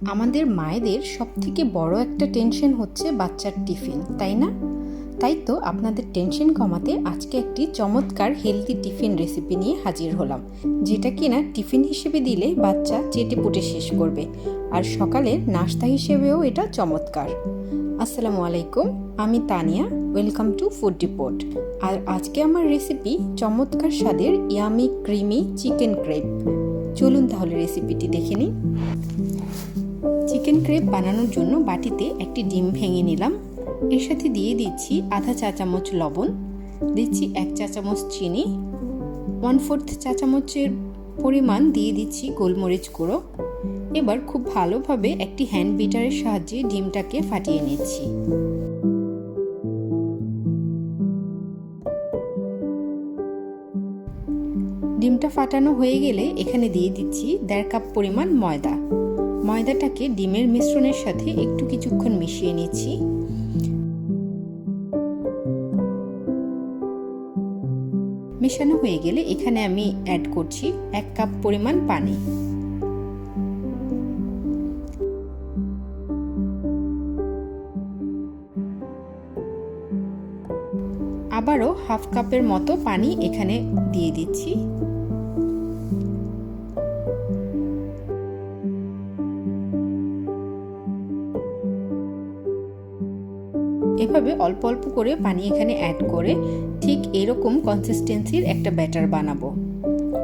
আমাদের মায়েদের সবথেকে বড় একটা টেনশন হচ্ছে বাচ্চার টিফিন, তাই না? তাই তো আপনাদের টেনশন কমাতে আজকে একটি চমৎকার হেলদি টিফিন রেসিপি নিয়ে হাজির হলাম, যেটা কিনা টিফিন হিসেবে দিলে বাচ্চা চেটে পুটে শেষ করবে, আর সকালের নাস্তা হিসেবেও এটা চমৎকার। আসসালামু আলাইকুম, আমি Tania welcome to food report আর আজকে আমার রেসিপি চমৎকার স্বাদের ইয়ামি ক্রিমি চিকেন ক্রেপ চলুন তাহলে রেসিপিটি দেখে নিই। চিকেন ক্রেপ বানানোর জন্য বাটিতে একটি ডিম ভেঙে নিলাম। এর সাথে দিয়ে দিচ্ছি আধা চা চামচ লবণ, দিচ্ছি এক চা চামচ চিনি ওয়ান ফোর্থ চা চামচের পরিমাণ দিয়ে দিচ্ছি গোলমরিচ গুঁড়ো। এবার খুব ভালোভাবে একটি হ্যান্ড বিটারের সাহায্যে ডিমটাকে ফাটিয়ে নিচ্ছি। ডিমটা ফাটানো হয়ে গেলে এখানে দিয়ে দিচ্ছি দেড় কাপ পরিমাণ ময়দা। ময়দাটাকে ডিমের মিশ্রণের সাথে একটু কিছুক্ষণ মিশিয়ে নিচ্ছি। মেশানো হয়ে গেলে এখানে আমি অ্যাড করছি এক কাপ পরিমাণ পানি। আবারও হাফ কাপের মতো পানি এখানে দিয়ে দিচ্ছি। এভাবে অল্প অল্প করে পানি এখানে অ্যাড করে ঠিক এরকম কনসিস্টেন্সির একটা ব্যাটার বানাবো।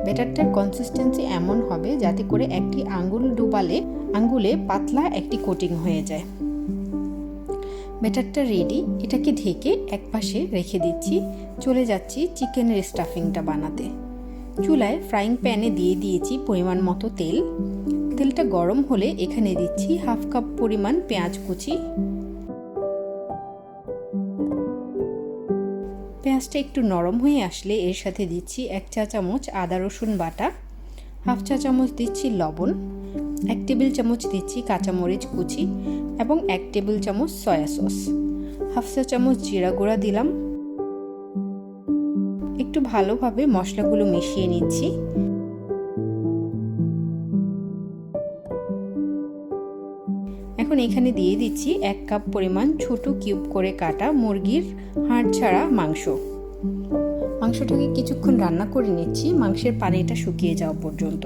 ব্যাটারটার কনসিস্টেন্সি এমন হবে যাতে করে একটি আঙ্গুল ডুবালে, আঙ্গুলে পাতলা একটি কোটিং হয়ে যায়। ব্যাটারটা রেডি এটাকে ঢেকে এক পাশে রেখে দিচ্ছি, চলে যাচ্ছি চিকেনের স্টাফিংটা বানাতে। চুলায় ফ্রাইং প্যানে দিয়ে দিয়েছি পরিমাণ মতো তেল। তেলটা গরম হলে এখানে দিচ্ছি হাফ কাপ পরিমাণ পেঁয়াজ কুচি। পেঁয়াজটা একটু নরম হয়ে আসলে এর সাথে দিচ্ছি এক চা চামচ আদা রসুন বাটা, হাফ চা চামচ দিচ্ছি লবণ, এক টেবিল চামচ দিচ্ছি কাঁচামরিচ কুচি এবং এক টেবিল চামচ সয়া সস। হাফ চা চামচ জিরা গুঁড়া দিলাম। একটু ভালোভাবে মশলাগুলো মিশিয়ে নিচ্ছি। এখন এখানে দিয়ে দিচ্ছি এক কাপ পরিমাণ ছোট কিউব করে কাটা মুরগির হাড় ছাড়া মাংস। মাংসটাকে কিছুক্ষণ রান্না করে নিচ্ছি, মাংসের পানিটা শুকিয়ে যাওয়া পর্যন্ত।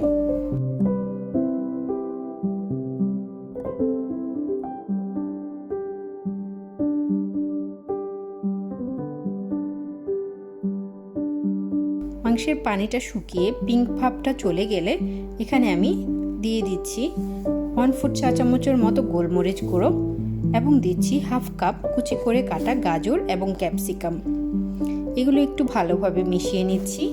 মাংসের পানিটা শুকিয়ে পিঙ্ক ভাবটা চলে গেলে এখানে আমি দিয়ে দিচ্ছি ওয়ান ফুট চা চামচের মতো গোলমরিচ গুঁড়ো এবং দিচ্ছি হাফ কাপ কুচি করে কাটা গাজর এবং ক্যাপসিকাম। এগুলো একটু ভালোভাবে মিশিয়ে নিচ্ছি।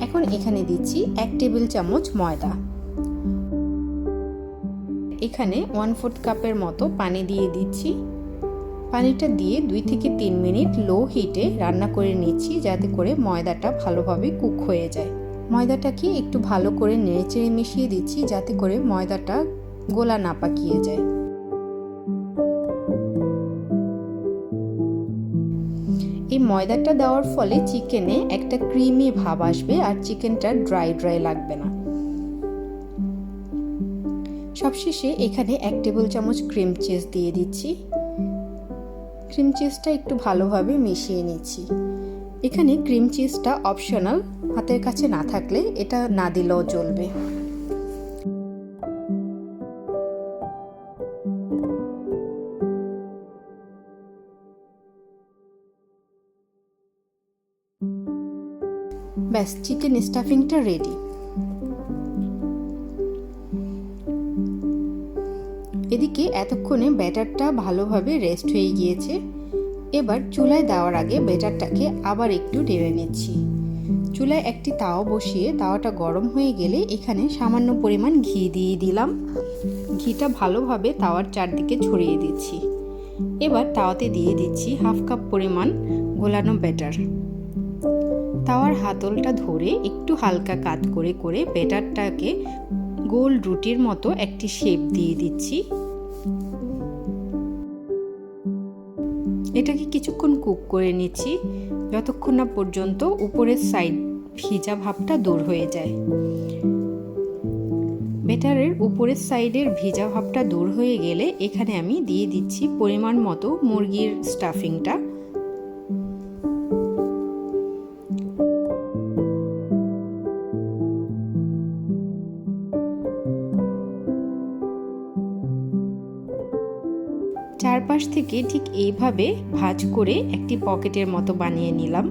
এখন এখানে দিচ্ছি এক টেবিল চামচ ময়দা। এখানে ওয়ান ফোর্থ কাপের মতো পানি দিয়ে দিচ্ছি। পানিটা দিয়ে দুই থেকে তিন মিনিট লো হিটে রান্না করে নিচ্ছি যাতে করে ময়দাটা ভালোভাবে কুক হয়ে যায়। ময়দাটাকে একটু ভালো করে নেড়েচেড়ে মিশিয়ে দিচ্ছি যাতে করে ময়দাটা গোলা না পাকিয়ে যায়। এই ময়দাটা দেওয়ার ফলে চিকেনে একটা ক্রিমি ভাব আসবে আর চিকেনটা ড্রাই ড্রাই লাগবে না। সবশেষে এখানে এক টেবিল চামচ ক্রিম চিজ দিয়ে দিচ্ছি। ক্রিম চিজটা একটু ভালোভাবে মিশিয়ে নিচ্ছি। এখানে ক্রিম চিজটা অপশনাল, হাতের কাছে না থাকলে এটা না দিলেও চলবে ব্যাস, চিকেন স্টাফিংটা রেডি। এতক্ষণে ব্যাটারটা ভালোভাবে রেস্ট হয়ে গিয়েছে। এবার চুলায় দেওয়ার আগে ব্যাটারটাকে আবার একটু নেড়ে নিচ্ছি। চুলায় একটি তাওয়া বসিয়ে তাওয়াটা গরম হয়ে গেলে এখানে সামান্য পরিমাণ ঘি দিয়ে দিলাম। ঘিটা ভালোভাবে তাওয়ার চারদিকে ছড়িয়ে দিচ্ছি। এবার তাওয়াতে দিয়ে দিচ্ছি হাফ কাপ পরিমাণ গোলানো ব্যাটার। তাওয়ার হাতলটা ধরে একটু হালকা কাত করে করে ব্যাটারটাকে গোল রুটির মতো একটি শেপ দিয়ে দিচ্ছি। এটাকে কিছুক্ষণ কুক করে নিচ্ছি, যতক্ষণ না পর্যন্ত উপরের সাইড ভিজা ভাবটা দূর হয়ে যায়। বেটারের উপরের সাইডের ভিজা ভাবটা দূর হয়ে গেলে এখানে আমি দিয়ে দিচ্ছি পরিমাণ মতো মুরগির স্টাফিংটা চারপাশ থেকে ঠিক এইভাবে ভাজ করে একটি পকেটের মতো বানিয়ে নিলাম।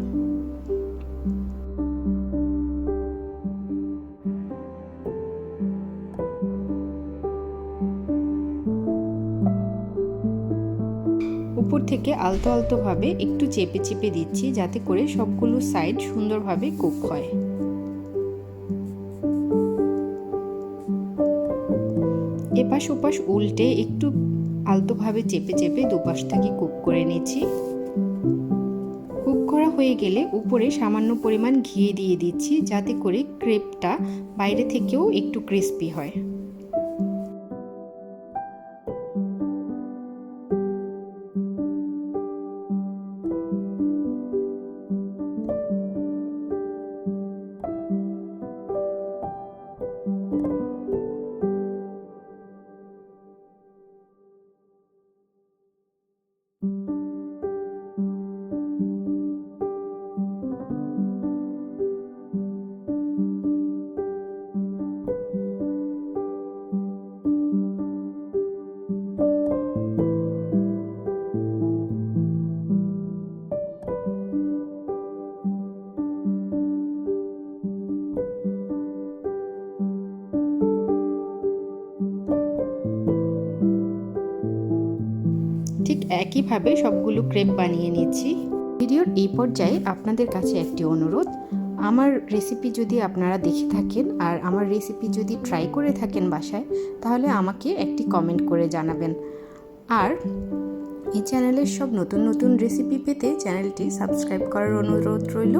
উপর থেকে আলতো আলতোভাবে একটু চেপে চেপে দিচ্ছি যাতে করে সবগুলো সাইড সুন্দরভাবে কুক হয়। এপাশ ওপাশ উল্টে একটু আলতোভাবে চেপে চেপে দুপাশ থেকে কুক করে নিচ্ছি। কুক করা হয়ে গেলে উপরে সামান্য পরিমাণ ঘি দিয়ে দিচ্ছি যাতে করে ক্রেপটা বাইরে থেকেও একটু ক্রিস্পি হয়। ঠিক একইভাবে সবগুলো ক্রেপ বানিয়ে নিচ্ছি। ভিডিওর এই পর্যায়ে আপনাদের কাছে একটি অনুরোধ, আমার রেসিপি যদি আপনারা দেখে থাকেন আর আমার রেসিপি যদি ট্রাই করে থাকেন বাসায়, তাহলে আমাকে একটি কমেন্ট করে জানাবেন। আর এই চ্যানেলের সব নতুন নতুন রেসিপি পেতে চ্যানেলটি সাবস্ক্রাইব করার অনুরোধ রইল।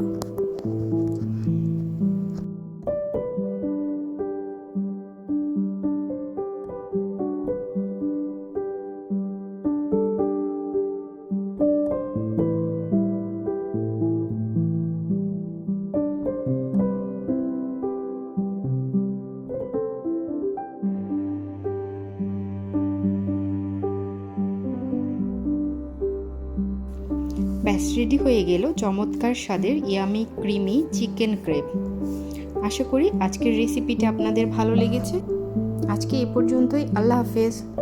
ব্যাস রেডি হয়ে গেল চমৎকার স্বাদের ইয়ামি ক্রিমি চিকেন ক্রেপ আশা করি আজকের রেসিপিটা আপনাদের ভালো লেগেছে। আজকে এ পর্যন্তই, আল্লাহ হাফেজ।